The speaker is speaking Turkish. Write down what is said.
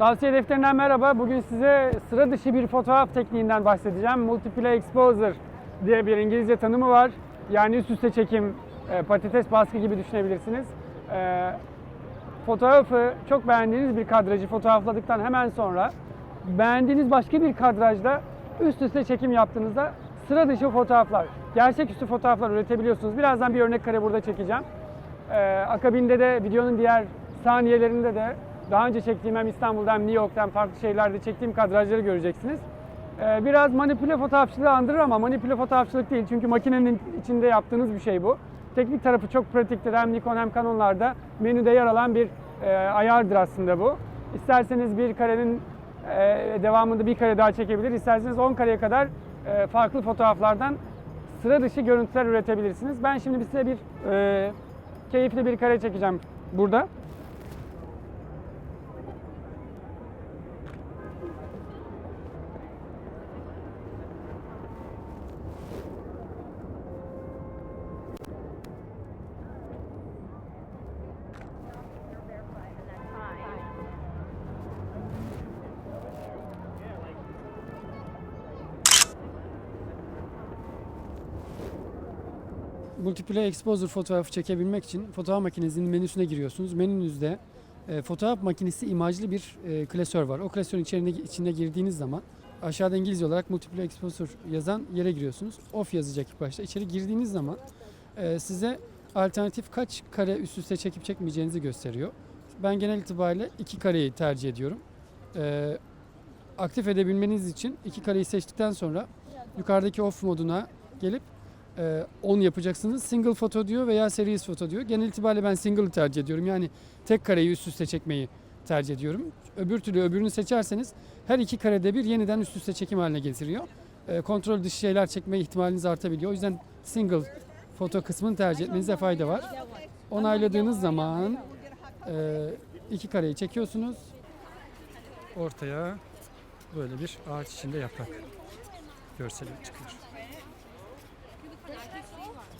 Tavsiye defterinden merhaba. Bugün size sıra dışı bir fotoğraf tekniğinden bahsedeceğim. Multiple exposure diye bir İngilizce tanımı var. Yani üst üste çekim, e, patates baskı gibi düşünebilirsiniz. E, Fotoğrafı çok beğendiğiniz bir kadrajı fotoğrafladıktan hemen sonra beğendiğiniz başka bir kadrajda üst üste çekim yaptığınızda sıra dışı fotoğraflar, gerçeküstü fotoğraflar üretebiliyorsunuz. Birazdan bir örnek kare burada çekeceğim. Ee, akabinde de videonun diğer saniyelerinde de daha önce çektiğim hem İstanbul'da hem New York'ta hem farklı şehirlerde çektiğim kadrajları göreceksiniz. Ee, biraz manipüle fotoğrafçılığı andırır ama manipüle fotoğrafçılık değil çünkü makinenin içinde yaptığınız bir şey bu. Teknik tarafı çok pratiktir hem Nikon hem Canon'larda menüde yer alan bir e, ayardır aslında bu. İsterseniz bir karenin e, devamında bir kare daha çekebilir, isterseniz 10 kareye kadar e, farklı fotoğraflardan sıra dışı görüntüler üretebilirsiniz. Ben şimdi size bir e, keyifli bir kare çekeceğim burada. Multiple Exposure fotoğrafı çekebilmek için fotoğraf makinesinin menüsüne giriyorsunuz. Menünüzde e, fotoğraf makinesi imajlı bir e, klasör var. O klasörün içine, içine girdiğiniz zaman aşağıda İngilizce olarak Multiple Exposure yazan yere giriyorsunuz. Off yazacak ilk başta. İçeri girdiğiniz zaman e, size alternatif kaç kare üst üste çekip çekmeyeceğinizi gösteriyor. Ben genel itibariyle iki kareyi tercih ediyorum. E, aktif edebilmeniz için iki kareyi seçtikten sonra yukarıdaki off moduna gelip 10 yapacaksınız. Single foto diyor veya series foto diyor. Genel itibariyle ben single'ı tercih ediyorum. Yani tek kareyi üst üste çekmeyi tercih ediyorum. Öbür türlü öbürünü seçerseniz her iki karede bir yeniden üst üste çekim haline getiriyor. E, kontrol dışı şeyler çekme ihtimaliniz artabiliyor. O yüzden single foto kısmını tercih etmenize fayda var. Onayladığınız zaman e, iki kareyi çekiyorsunuz. Ortaya böyle bir ağaç içinde yaprak görseli çıkıyor. Erkek suyu var.